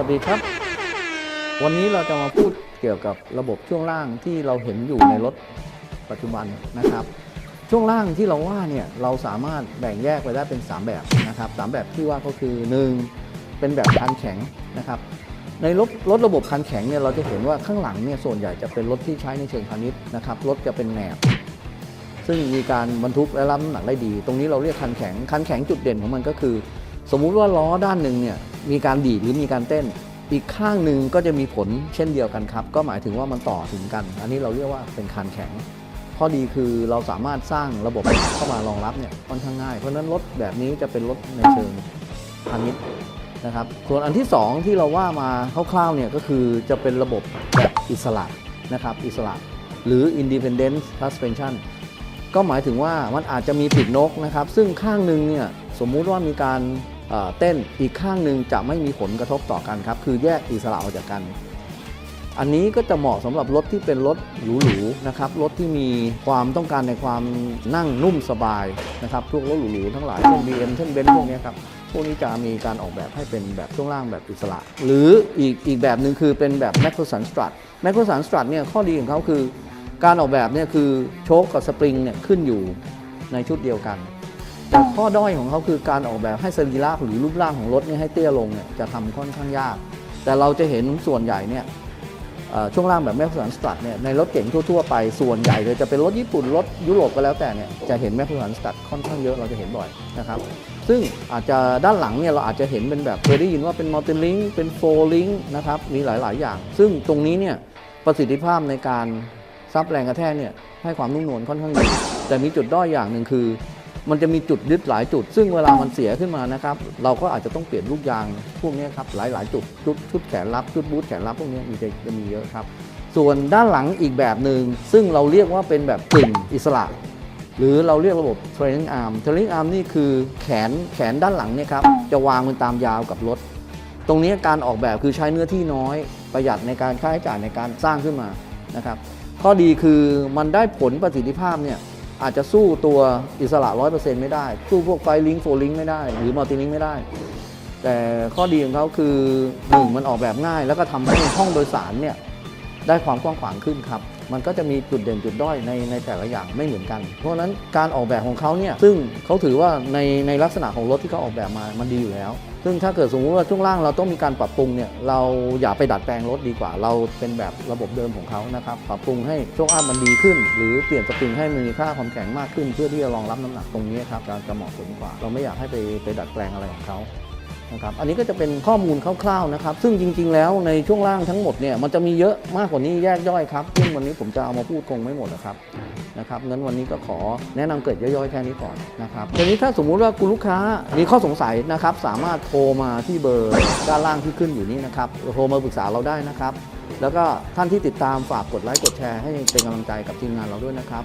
สวัสดีครับ วันนี้เราจะมาพูดเกี่ยวกับระบบช่วงล่างที่เราเห็นอยู่ในรถปัจจุบันนะครับ ช่วงล่างที่เราว่าเนี่ยเราสามารถแบ่งแยกไปได้เป็น 3 แบบนะครับสามแบบที่ว่าก็คือ 1. เป็นแบบคันแข็งนะครับในรถรถระบบคันแข็งเนี่ยเราจะเห็นว่าข้างหลังเนี่ยส่วนใหญ่จะเป็นรถที่ใช้ในเชิงพาณิชย์นะครับรถจะเป็นแหนบซึ่งมีการบรรทุกและรับน้ำหนักได้ดี ตรงนี้เราเรียกคันแข็งคันแข็งจุดเด่นของมันก็คือ สมมุติว่าล้อด้านหนึ่งเนี่ยมีการดีดหรือมีการเต้น อีกข้างหนึ่งก็จะมีผลเช่นเดียวกันครับ ก็หมายถึงว่ามันต่อถึงกัน อันนี้เราเรียกว่าเป็นคันแข็งข้อดีคือเราสามารถสร้างระบบเข้ามารองรับเนี่ยค่อนข้างง่าย เพราะฉะนั้นรถแบบนี้จะเป็นรถในเชิงพาณิชย์นะครับส่วนอันที่สองที่เราว่ามาคร่าวๆเนี่ยก็คือจะเป็นระบบแบบอิสระนะครับอิสระ หรือ independent suspension ก็หมายถึงว่ามันอาจจะมีปีกนกนะครับ ซึ่งข้างหนึ่งเนี่ยสมมุติว่ามีการ เต้นอีกข้างหนึ่งจะไม่มีผลกระทบต่อกันครับ คือแยกอิสระออกจากกัน อันนี้ก็จะเหมาะสำหรับรถที่เป็นรถหรูๆนะครับรถที่มีความต้องการในความนั่งนุ่มสบายนะครับพวกรถหรูๆทั้งหลายเช่น BM เช่นเบนซ์พวกนี้ครับพวกนี้จะมีการออกแบบให้เป็นแบบช่วงล่างแบบอิสระ หรืออีกอีกแบบหนึ่งคือเป็นแบบ m a c p h e r s o n Strut m a c p h e r s o n Strut เนี่ยข้อดีของเขาคือ การออกแบบเนี่ยคือโชคกับสปริงเนี่ยขึ้นอยู่ในชุดเดียวกัน แต่ข้อด้อยของเขาคือการออกแบบให้สรีระหรือรูปร่างของรถเนี่ยให้เตี้ยลงเนี่ยจะทำค่อนข้างยาก แต่เราจะเห็นส่วนใหญ่เนี่ยช่วงล่างแบบแมคสันสตัดเนี่ยในรถเก๋งทั่วๆไปส่วนใหญ่เลยจะเป็นรถญี่ปุ่นรถยุโรปก็แล้วแต่เนี่ยจะเห็นแมคสันสตัดค่อนข้างเยอะเราจะเห็นบ่อยนะครับซึ่งอาจจะด้านหลังเนี่ยเราอาจจะเห็นเป็นแบบเคยได้ยินว่าเป็นมัลติลิงเป็นโฟลิงนะครับมีหลายๆ อย่าง ซึ่งตรงนี้เนี่ยประสิทธิภาพในการซับแรงกระแทกเนี่ยให้ความนุ่มนวลค่อนข้างดีแต่มีจุดด้อยอย่างหนึ่งคือ มันจะมีจุดยึดหลายจุด ซึ่งเวลามันเสียขึ้นมานะครับ เราก็อาจจะต้องเปลี่ยนลูกยางพวกนี้ครับหลาย ๆ จุดชุดชุดแขนรับชุดบูทแขนรับพวกนี้มีจะจะมีเยอะครับ ส่วนด้านหลังอีกแบบหนึ่งซึ่งเราเรียกว่าเป็นแบบกึ่งอิสระ หรือเราเรียกระบบ trailing arm trailing arm นี่คือแขนแขนด้านหลังเนี่ยครับจะวางเป็นตามยาวกับรถตรงนี้การออกแบบคือใช้เนื้อที่น้อยประหยัดในการค่าใช้จ่ายในการสร้างขึ้นมานะครับข้อดีคือมันได้ผลประสิทธิภาพเนี่ย อาจจะสู้ตัวอิสระ 100%ไม่ได้ สู้พวกไฟลิงโฟลิงไม่ได้ หรือมัลติลิงไม่ได้ แต่ข้อดีของเขาคือหนึ่งมันออกแบบง่าย แล้วก็ทำให้ห้องโดยสารเนี่ย ได้ความกว้างขวางขึ้นครับ มันก็จะมีจุดเด่นจุดด้อยในในแต่ละอย่างไม่เหมือนกัน เพราะฉะนั้นการออกแบบของเขาเนี่ย ซึ่งเขาถือว่าในในลักษณะของรถที่เขาออกแบบมา มันดีอยู่แล้ว ซึ่งถ้าเกิดสมมติว่าช่วงล่างเราต้องมีการปรับปรุงเนี่ย เราอย่าไปดัดแปลงรถดีกว่า เราเป็นแบบระบบเดิมของเขานะครับ ปรับปรุงให้ช่วงอัพมันดีขึ้น หรือเปลี่ยนสปริงให้มันมีค่าความแข็งมากขึ้น เพื่อที่จะรองรับน้ำหนักตรงนี้ครับจะเหมาะสมกว่า เราไม่อยากให้ไปไปดัดแปลงอะไรของเขา นะครับอันนี้ก็จะเป็นข้อมูลคร่าวๆนะครับ ซึ่งจริง ๆ แล้วในช่วงล่างทั้งหมดเนี่ยมันจะมีเยอะมากกว่านี้แยกย่อยครับซึ่งวันนี้ผมจะเอามาพูดคงไม่หมดนะครับนะครับงั้นวันนี้ก็ขอแนะนำเกร็ดย่อยๆแค่นี้ก่อนนะครับทีนี้ถ้าสมมุติว่าคุณลูกค้ามีข้อสงสัยนะครับ สามารถโทรมาที่เบอร์ด้านล่างที่ขึ้นอยู่นี้นะครับโทรมาปรึกษาเราได้นะครับ แล้วก็ท่านที่ติดตามฝากกดไลค์กดแชร์ให้เป็นกำลังใจกับทีมงานเราด้วยนะครับ